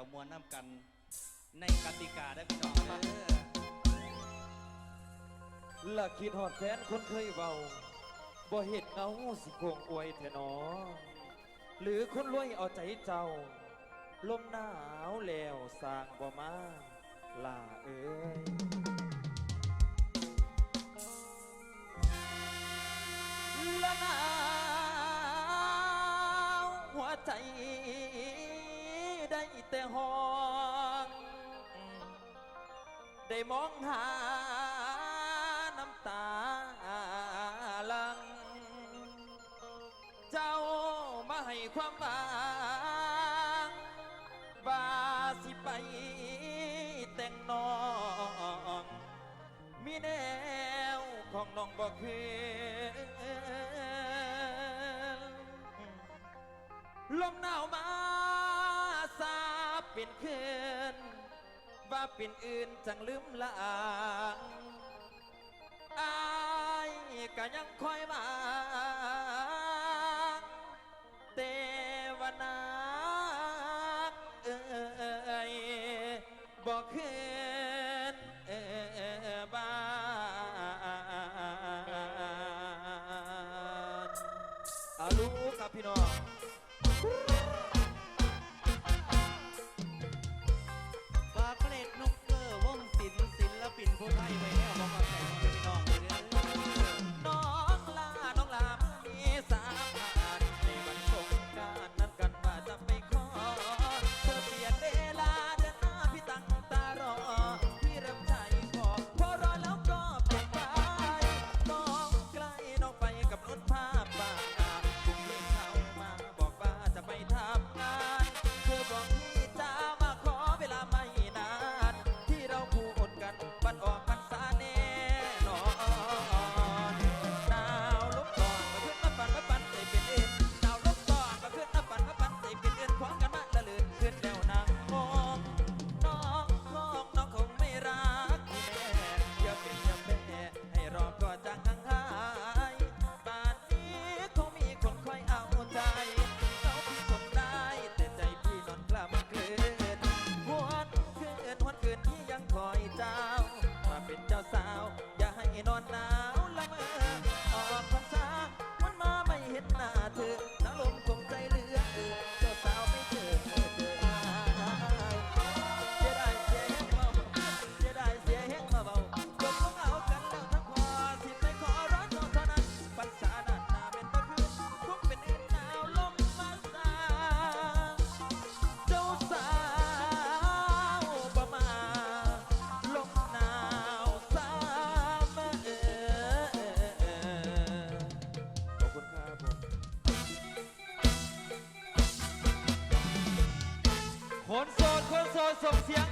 กับมวลน้ำกัน ในกติกาได้พี่น้องเด้อละคิดหอดแฟนคนเคยเบาบ่เห็ดเงาสิคงอวยเถอะนอหรือคนรวยเอาใจเจ้า ลมหนาวแล้วสร้างบ่มาลาเอ้ยละหนาวหัวใจ แต่ห้อง ได้มองหาน้ำตาลัง เจ้ามาให้ความหวังว่าสิไปแต่งน้อง มีแนวของน้องบอกคือลมหนาวมา เป็นเพื่อนว่าเป็นอื่นจังลืมลางอายก็ยังคอยมาเตวนางเอ่ยบอกเคืนบ้านอาลูกครับพี่น้อง คนโสดคนโสดส่งเสียง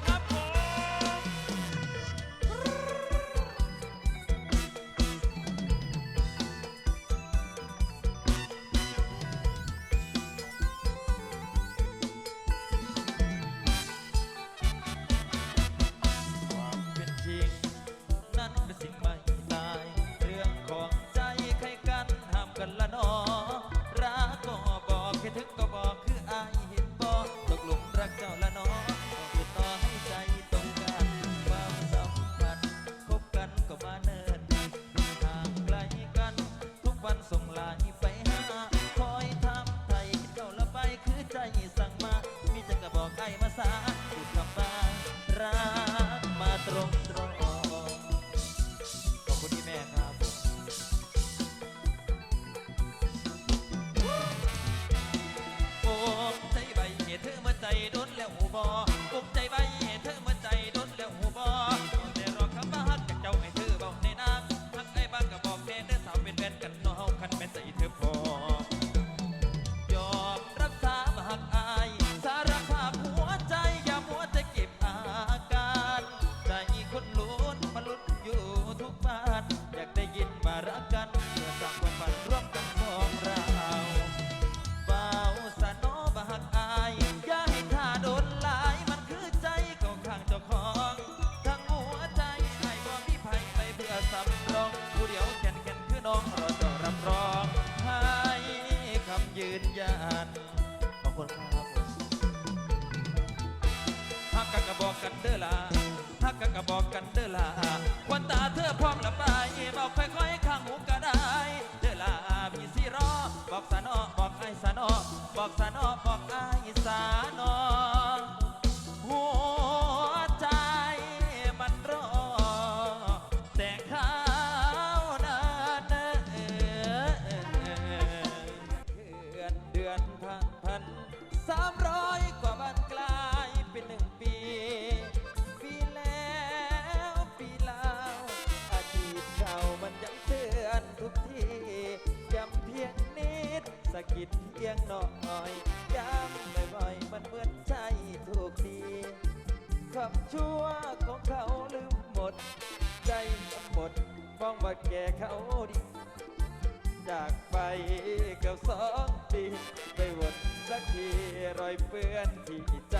ืนยันขอบคุครับฮักกันก็บอกกันเด้อล่ะฮักกันก็บอกกันเด้อล่ะควันตา ความชั่วของเขาลืมหมด ใจหมดมองว่าแกเขาดีจากไปเกือบสองปี ไปวนสักทีรอยเปื้อนที่ใจ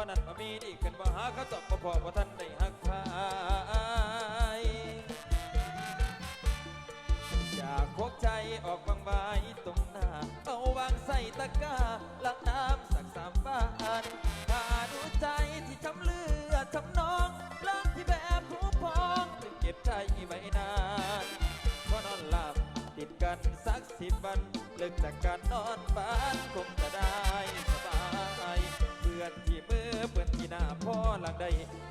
เขานั้นบ่มีดีขึ้นบ่หาเขาตอบบ่พอบ่ทันได้หักพายอยากคกใจออกบางใบตรงหน้า เอาวางใส่ตะกร้าลังน้ำสักสามบ้านถ้าดูใจที่ช้ำเลือดช้ำนองล้างที่แบบผู้พองจึงเก็บใจไว้นานพอนอนหลับติดกันสักสิบวันเลิกจากการนอนบ้านคง หน้าพ่อหลังใด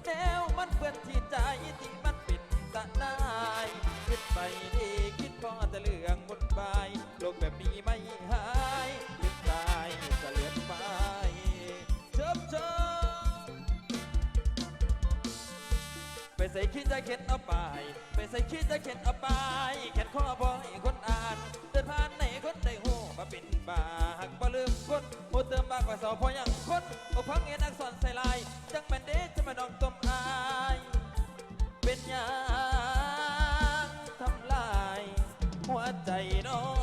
แนวมันเปื่อนที่ใจที่มันปิดตะนายคิดไปดีคิดพอแต่เรื่องบนบายโลกแบบนี้ไม่หายลึกตายจะเลือนไปเชิบเชิบไปใส่คิดจะเข็นเอาไป ไปใส่คิดจะเข็นเอาไปเข็นข้อบอให้คนอ่านเดินผ่านไหนคนได้หูมาเป็นบา คนโอเติมมากกว่าสอวพออย่างคนโอพังเงินอักษรใส่ลาย จังแมนเด้จะมาดองตมอาย เป็นย่างทำลาย หัวใจน้อง